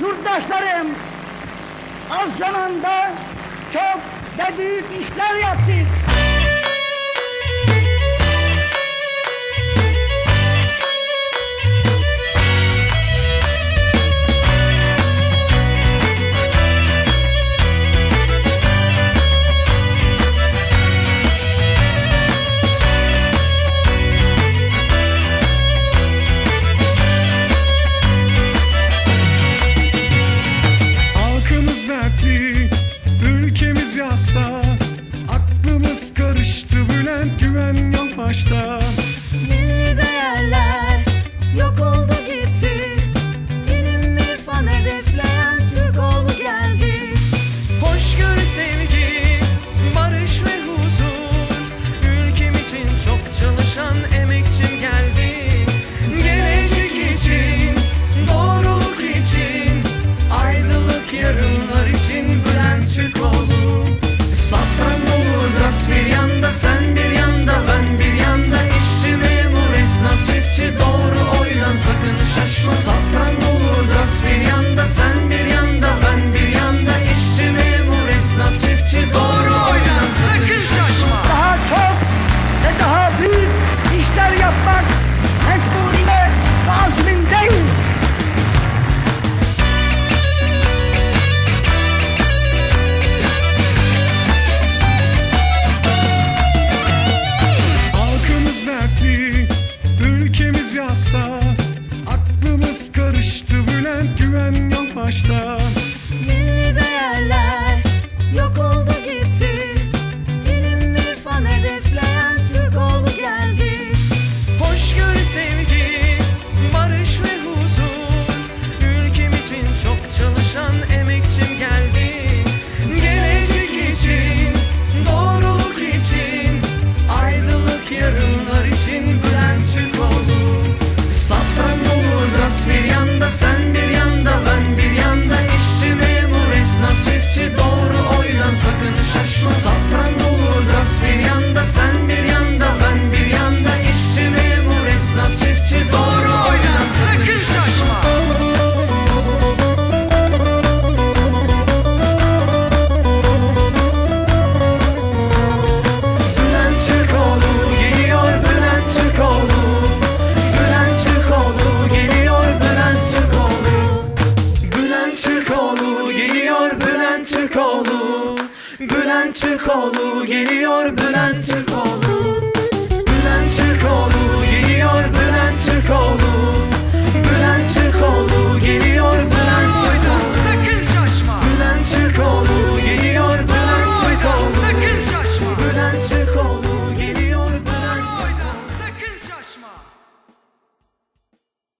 Yurttaşlarım, az zamanda çok ve büyük işler yaptık. Basta. 三遍。Bülent Türkoğlu geliyor Bülent Türkoğlu.